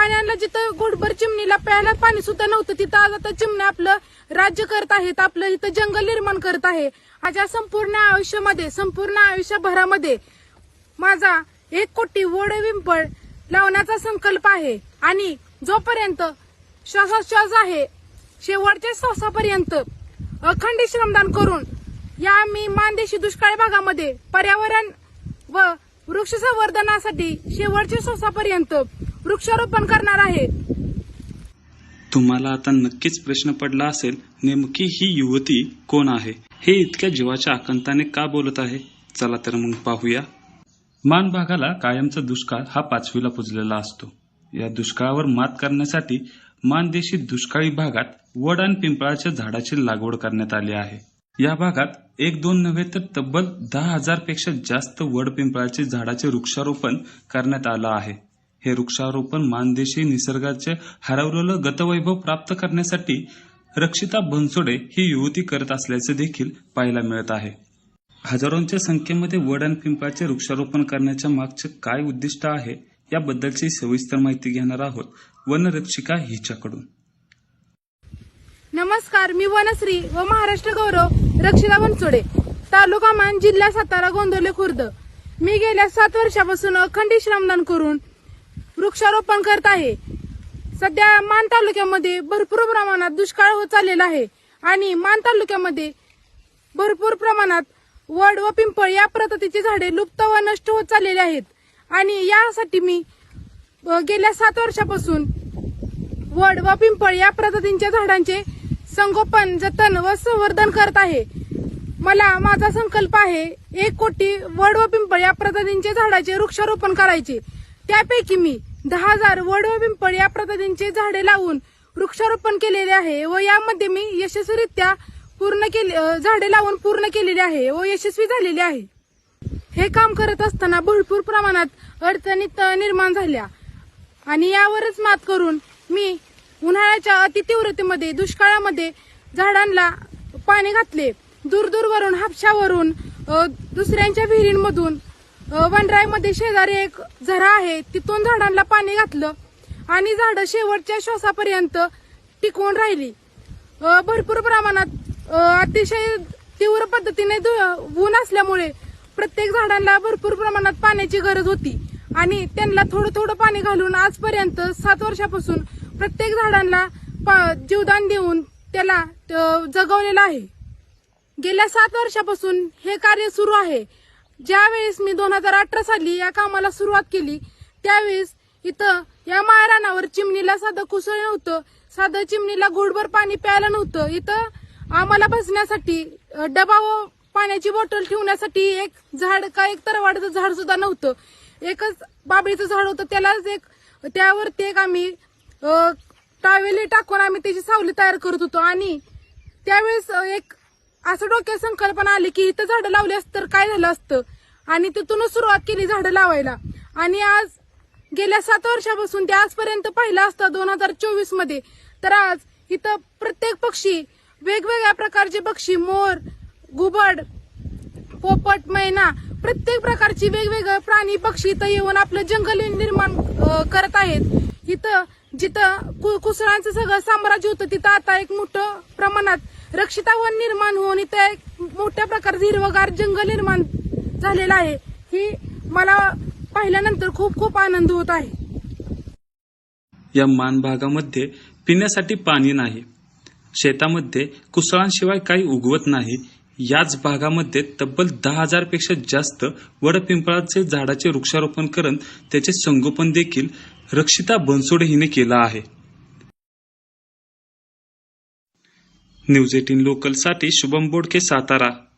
पाण्याला जिथं घोडभर चिमणीला प्यायला पाणी सुद्धा नव्हतं तिथं आज आता चिमण्या आपलं राज्य करत आहेत आपलं इथं जंगल निर्माण करत आहे. माझ्या संपूर्ण आयुष्यामध्ये संपूर्ण आयुष्यभरामध्ये माझा एक कोटी वड विंपळ लावण्याचा संकल्प आहे. आणि जोपर्यंत श्वासोच्छ्वास आहे शेवटच्या श्वासापर्यंत अखंडित श्रमदान करून या मी मानदेशी दुष्काळी भागामध्ये पर्यावरण व वृक्ष संवर्धनासाठी शेवटच्या श्वासापर्यंत वृक्षारोपण करणार आहे. तुम्हाला आता नक्कीच प्रश्न पडला असेल नेमकी ही युवती कोण आहे? हे इतक्या जीवाच्या आकंताने का बोलत आहे? चला तर मग पाहूया. मान भागाला कायमचा दुष्काळ हा पाचवीला पुजलेला असतो. या दुष्काळावर मात करण्यासाठी मानदेशी दुष्काळी भागात वड आणि पिंपळाच्या झाडाची लागवड करण्यात आली आहे. या भागात एक दोन नव्हे तर तब्बल दहा हजारपेक्षा जास्त वड पिंपळाचे झाडाचे वृक्षारोपण करण्यात आलं आहे. हे वृक्षारोपण मानदेशी निसर्गाचे हरवलेलं गतवैभव प्राप्त करण्यासाठी रक्षिता बनसोडे ही युवती करत असल्याचे देखील पाहायला मिळत आहे. हजारोंच्या संख्येमध्ये वड आणि पिंपळाचे वृक्षारोपण करण्याच्या मागचे काय उद्दिष्ट आहे याबद्दलची सविस्तर माहिती घेणार आहोत वनरक्षिका हिच्याकडून. नमस्कार मी वनश्री व महाराष्ट्र गौरव रक्षिता बनसोडे तालुका मान जिल्हा सातारा गोंदवले खुर्द. मी गेल्या सात वर्षापासून अखंडी श्रमदान करून वृक्षारोपण करत आहे. सध्या मान तालुक्यामध्ये भरपूर प्रमाणात दुष्काळ होत चाललेला आहे. आणि मान तालुक्यामध्ये भरपूर प्रमाणात वड व पिंपळ या प्रजातीची झाडे लुप्त व नष्ट होत चाललेली आहेत. आणि यासाठी मी गेल्या सात वर्षापासून वड व पिंपळ या प्रजातींच्या झाडांचे संगोपन जतन व संवर्धन करत आहे. मला माझा संकल्प आहे एक कोटी वड व पिंपळ या प्रजातींचे झाडाचे वृक्षारोपण करायचे. त्यापैकी मी दहा हजार वड व पिंपळ या प्रजातींची झाडे लावून वृक्षारोपण केलेले आहे व यामध्ये मी यशस्वीरित्या पूर्ण केले झाडे लावून पूर्ण केलेले आहे व यशस्वी झालेले आहे. हे काम करत असताना भरपूर प्रमाणात अडचणी त- निर्माण झाल्या. आणि यावरच मात करून मी उन्हाळ्याच्या अतितीव्रतेमध्ये दुष्काळामध्ये झाडांना पाणी घातले. दूर दूरवरून हापशावरून दुसऱ्यांच्या विहिरींमधून वनराईमध्ये शेजारी एक झरा आहे. तिथून झाडांना पाणी घातलं आणि झाडं शेवटच्या श्वासापर्यंत टिकवून राहिली. भरपूर प्रमाणात अतिशय तीव्र पद्धतीने ऊन असल्यामुळे प्रत्येक झाडांना भरपूर प्रमाणात पाण्याची गरज होती. आणि त्यांना थोडं थोडं पाणी घालून आजपर्यंत सात वर्षापासून प्रत्येक झाडांना पा- जीवदान देऊन त्याला जगवलेलं आहे. गेल्या सात वर्षापासून हे कार्य सुरू आहे. ज्यावेळेस मी दोन हजार अठरा साली या कामाला सुरुवात केली त्यावेळेस इथं या माळरानावर चिमणीला साधं कुसळ नव्हतं साधं चिमणीला गोडभर पाणी प्यायला नव्हतं. इथं आम्हाला बसण्यासाठी डबा व पाण्याची बॉटल ठेवण्यासाठी एक झाड का एक तरवाडचं झाड सुद्धा नव्हतं. एकच बाबळीचं झाड होतं त्यालाच एक त्यावरती एक आम्ही टावेली टाकून आम्ही त्याची सावली तयार करत होतो. आणि त्यावेळेस एक असं डोक्यात संकल्पना आली की इथं झाडं लावली असत तर काय झालं असतं? आणि तिथूनच सुरुवात केली झाडं लावायला. आणि आज गेल्या सात वर्षापासून ते आजपर्यंत पाहिलं असतं दोन हजार चोवीसमध्ये. तर आज इथं प्रत्येक पक्षी वेगवेगळ्या प्रकारचे पक्षी मोर घुबड पोपट मैना प्रत्येक प्रकारची वेगवेगळे प्राणी पक्षी इथं येऊन आपलं जंगल निर्माण करत आहेत. इथं जिथं कु- कुसळांचं सगळं साम्राज्य होतं तिथं आता एक मोठं प्रमाणात रक्षिता वन निर्माण होऊन इथे एक मोठ्या प्रकारचं हिरवगार जंगल निर्माण झालेलं आहे. ही मला पाहिल्यानंतर खूप खूप आनंद होत आहे. या मान भागामध्ये पिण्यासाठी पाणी नाही. शेतामध्ये कुसळांशिवाय काही उगवत नाही. याच भागामध्ये तब्बल दहा हजारपेक्षा जास्त वडपिंपळाचे झाडाचे वृक्षारोपण करून त्याचे संगोपन देखील रक्षिता बनसोडे हिने केलं आहे. न्यूज एटीन लोकलसाठी शुभम बोडके सातारा.